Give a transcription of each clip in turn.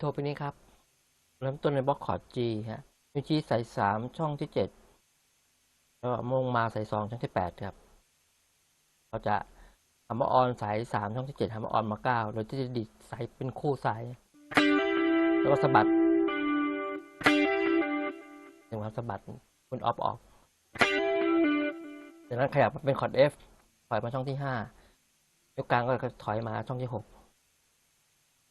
โทรไปนี้ครับเริ่มต้นในบล็อกคอร์ด G ฮะมิจีใส่สามช่องที่เจ็ดแล้วมงมาใส่สองช่องที่แปดครับ เราจะทำมาออนสายสามช่องที่เจ็ดทำมาออนมาเก้าโดยที่จะดิดสายเป็นคู่สาย แล้วก็สะบัดถึงความสะบัดคุณออฟออก จากนั้นขยับมาเป็นคอร์ด F ถอยมาช่องที่ห้ายกกลางก็ถอยมาช่องที่หก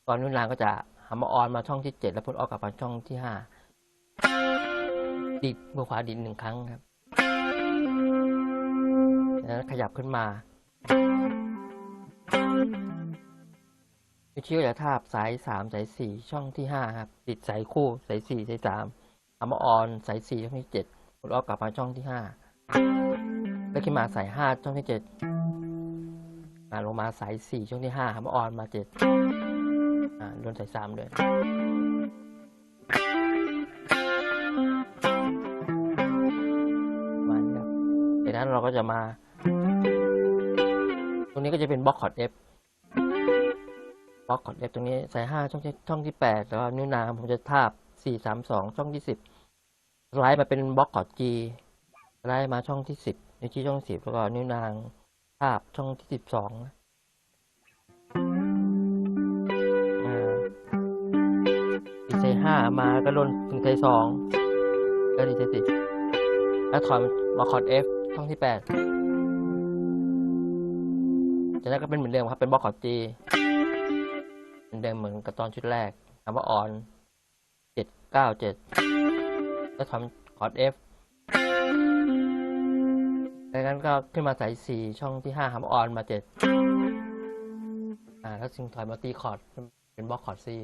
ตอนนู้นลางก็จะ หามาออนมาช่องที่เจ็ดแล้วพุทออกกลับมาช่องที่ห้าดิดมือขวาดิดหนึ่งครั้งครับจากนั้นขยับขึ้นมาวิธีก็จะทาบสายสามสายสี่ช่องที่ห้าครับติดสายคู่สายสี่สายสามหามาออนสายสี่ช่องที่เจ็ดพุทออกกลับมาช่องที่ห้าแล้วขึ้นมาสายห้าช่องที่เจ็ดอ่าลงมาสายสี่ช่องที่ห้าหามาออนมาเจ็ด อ่าโดนใส่สามด้วยมาณนี้ครับจากนั้นเราก็จะมา ตรงนี้ก็จะเป็นบล็อกคอร์ด F บล็อกคอร์ด F ตรงนี้ใส่ห้าช่องที่ช่องที่แปดแล้วนิ้วนางผมจะทาบสี่สามสองช่องที่สิบไลด์มาเป็นบล็อกคอร์ด G สไลด์มาช่องที่สิบนิ้วชี้ช่องสิบแล้วก็นิ้วนางทาบช่องที่สิบสองอ่ ห้ามาก็ลนถึงไซสองก็ดีเซสิแล้วถอยมาคอร์ด F ช่องที่แปดจากนั้นก็เป็นเหมือนเดิมครับ เป็นบล็อกคอร์ด G เหมือนเดิมเหมือนกับตอนชุดแรกคำว่าออนเจ็ดเก้าเจ็ดแล้วถอยคอร์ด F จากนั้นก็ขึ้นมาสายสี่ช่องที่ห้าคำว่าออนมาเจ็ดอ่าแล้วจึงถอยมาตีคอร์ดเป็นบล็อกคอร์ดซี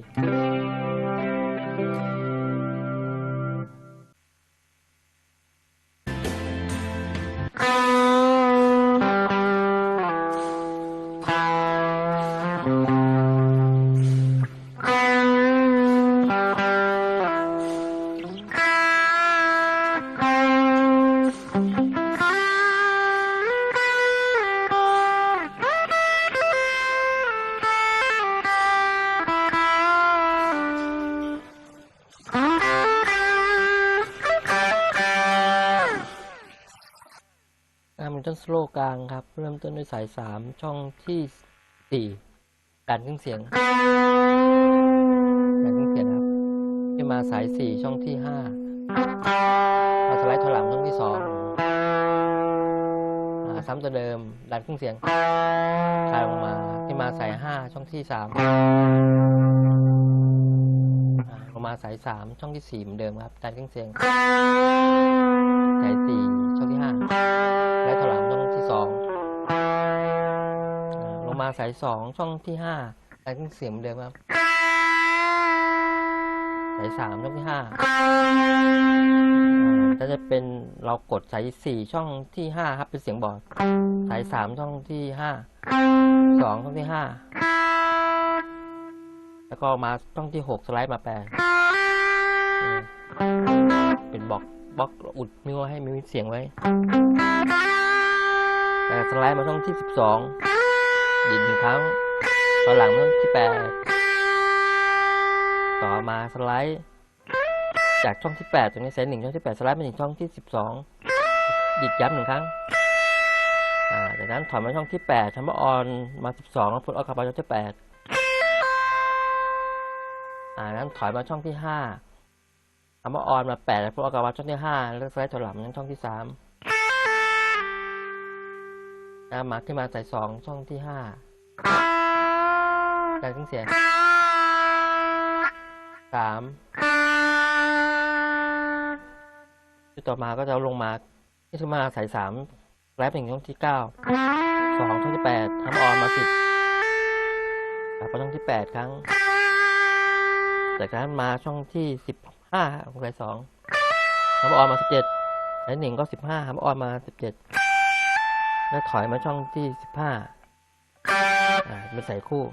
Thank you. อ่ามันต้นสโลกลางครับ เริ่มต้นด้วยสายสามช่องที่สี่การเครื่องเสียงการเครื่องเสียงครับขึ้นมาสายสี่ช่องที่ห้ามาสไลด์ถอยหลังช่องที่สองซ้ำตัวเดิม ดันเครื่องเสียงคลายลงมาขึ้นมาสายห้าช่องที่สามลงมาสายสามช่องที่สี่เหมือนเดิมครับ ดันเครื่องเสียง มาสายสองช่องที่ห้าสายเครื่องเสียงเดิมครับสายสามช่องที่ห้าอาถ้าจะเป็นเรากดสายสี่ช่องที่ห้าครับเป็นเสียงบอร์ดสายสามช่องที่ห้าสองช่องที่ห้าแล้วก็มาช่องที่หกสไลด์มาแปดอืมเป็นบล็อกบล็อกอุดนิ้วให้มีเสียงไว้ แต่สไลด์มาช่องที่สิบสอง ดิดหนึ่งครั้ง ตอนหลังมาช่องที่แปดต่อมาสไลด์ จากช่องที่แปดตรงนี้เซนหนึ่งช่องที่แปดสไลด์มาถึงช่องที่สิบสองดิดย้ำหนึ่งครั้งอ่าจากนั้นถอยมาช่องที่แปดทำมาออนมาสิบสองแล้วพุทออกกลับมาช่องที่แปดอ่านั้นถอยมาช่องที่ห้าทำมาออนมาแปดแล้วพุทออกกลับมาช่องที่ห้าแล้วสไลด์ถอยหลังมาช่องที่สาม นะมาขึ้นมาใส่สองช่องที่ห้าการเครื่องเสียงสามชุดต่อมาก็จะลงมาที่ขึ้นมาใส่สามแรปหนึ่งช่องที่เก้าสองช่องที่แปดทำออนมาสิบกลับมาช่องที่แปดครั้ง จากนั้นมาช่องที่สิบห้าของสายสองทำออนมาสิบเจ็ดสายหนึ่งก็สิบห้าทำออนมาสิบเจ็ด แล้วถอยมาช่องที่สิบห้าอ่ามาใส่คู่